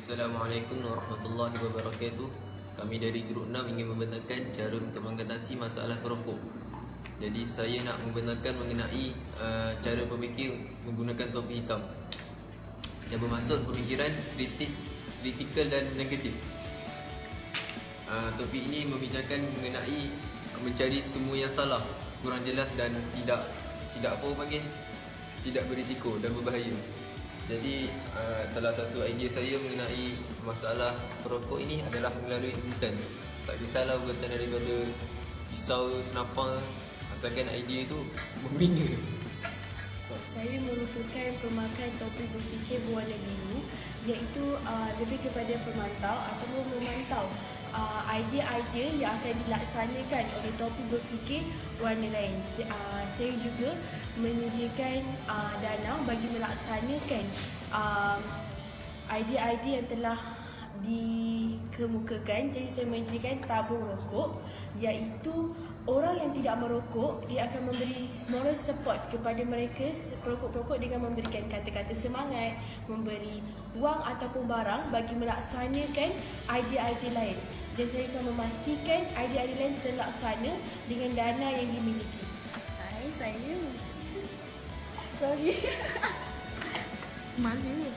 Assalamualaikum warahmatullahi wabarakatuh. Kami dari grup 6 ingin membenarkan cara untuk mengatasi masalah perokok. Jadi saya nak membenarkan mengenai uh, cara pemikir menggunakan topi hitam. Yang bermaksud pemikiran kritis, kritikal dan negatif. Uh, topi ini membicarakan mengenai mencari semua yang salah, kurang jelas dan tidak tidak apa panggil tidak berisiko dan berbahaya. Jadi uh, salah satu idea saya mengenai masalah perokok ini adalah melalui hutan. Tak kisahlah hutan daripada pisau, senapang asalkan idea itu membina. Saya merupakan pemakai topi berfikir berwarna biru iaitu uh, lebih kepada pemantau ataupun memantau uh, idea-idea yang akan dilaksanakan oleh topi berfikir warna lain. Uh, saya juga menyediakan uh, dana bagi melaksanakan uh, idea-idea yang telah dikemukakan. Jadi saya menyediakan tabung rokok iaitu orang yang tidak merokok dia akan memberi moral support kepada mereka perokok-perokok dengan memberikan kata-kata semangat, memberi wang ataupun barang bagi melaksanakan idea-idea lain. Dan saya akan memastikan idea-idea lain terlaksana dengan dana yang dimiliki. Hai, saya. Sorry. Malu.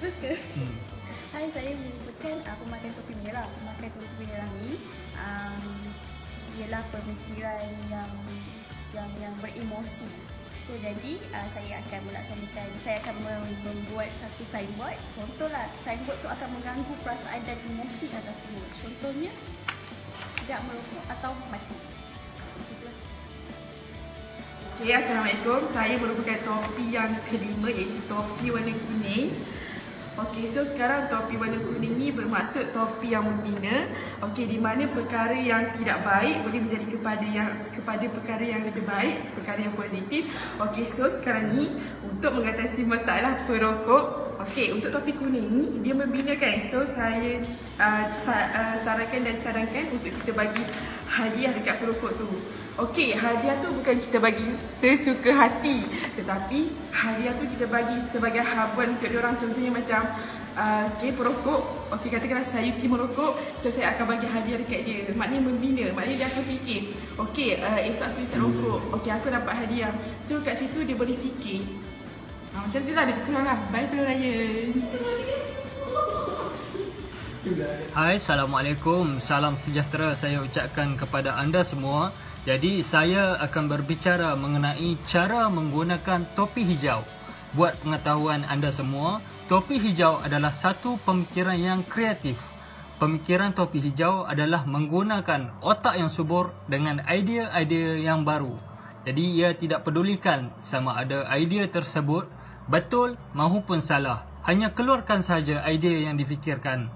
Terus ke? Hmm. Hai, saya merupakan uh, pemakai topi merah. Pemakai topi merah ni um, ialah pemikiran yang yang yang beremosi. So jadi uh, saya akan melaksanakan saya akan membuat satu signboard. Contohlah signboard tu akan mengganggu perasaan dan emosi atas semua. Contohnya tidak merokok atau mati. Okay, Assalamualaikum. Saya merupakan topi yang kelima iaitu topi warna kuning. Okey, so sekarang topi warna kuning ni bermaksud topi yang membina. Okey, di mana perkara yang tidak baik boleh menjadi kepada yang kepada perkara yang lebih baik, perkara yang positif. Okey, so sekarang ni untuk mengatasi masalah perokok, okey, untuk topi kuning ni dia membina kan. So saya uh, sa, uh, sarankan dan cadangkan untuk kita bagi hadiah dekat perokok tu. Okey, hadiah tu bukan kita bagi sesuka hati Tetapi hadiah tu kita bagi sebagai habuan untuk orang. Contohnya macam uh, Okay, perokok. Okey, katakanlah saya Yuki merokok So, saya akan bagi hadiah dekat dia. Maknanya membina, maknanya dia akan fikir Okey, uh, esok aku isap rokok. Okey, aku dapat hadiah. So, kat situ dia boleh fikir. Uh, Macam tu lah, dia kenal lah. Bye, Pelur Raya. Hai, Assalamualaikum. Salam sejahtera saya ucapkan kepada anda semua jadi saya akan berbicara mengenai cara menggunakan topi hijau. Buat pengetahuan anda semua, topi hijau adalah satu pemikiran yang kreatif. Pemikiran topi hijau adalah menggunakan otak yang subur dengan idea-idea yang baru. Jadi ia tidak pedulikan sama ada idea tersebut betul maupun salah. Hanya keluarkan saja idea yang difikirkan.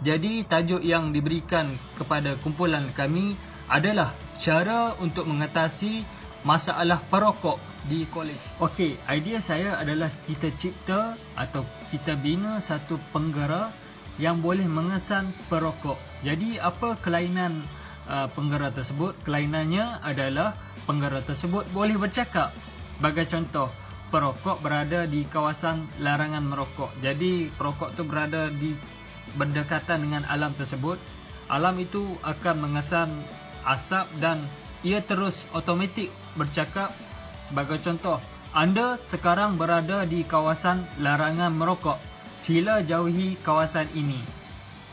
Jadi tajuk yang diberikan kepada kumpulan kami adalah cara untuk mengatasi masalah perokok di kolej. Okey, idea saya adalah kita cipta atau kita bina satu penggera yang boleh mengesan perokok. Jadi apa kelainan uh, penggera tersebut? Kelainannya adalah penggera tersebut boleh bercakap. Sebagai contoh, perokok berada di kawasan larangan merokok. Jadi perokok tu berada di berdekatan dengan alam tersebut. Alam itu akan mengesan asap dan ia terus automatik bercakap. Sebagai contoh anda sekarang berada di kawasan larangan merokok. Sila jauhi kawasan ini.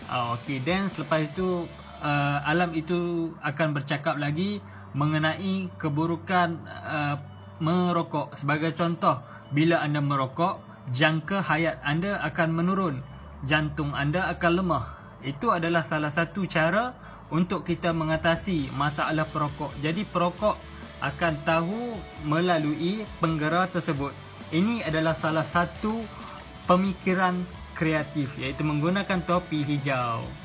Uh, okey dan selepas itu uh, alam itu akan bercakap lagi mengenai keburukan uh, merokok. Sebagai contoh bila anda merokok jangka hayat anda akan menurun jantung anda akan lemah. Itu adalah salah satu cara untuk kita mengatasi masalah perokok. Jadi perokok akan tahu melalui penggera tersebut. Ini adalah salah satu pemikiran kreatif iaitu menggunakan topi hijau.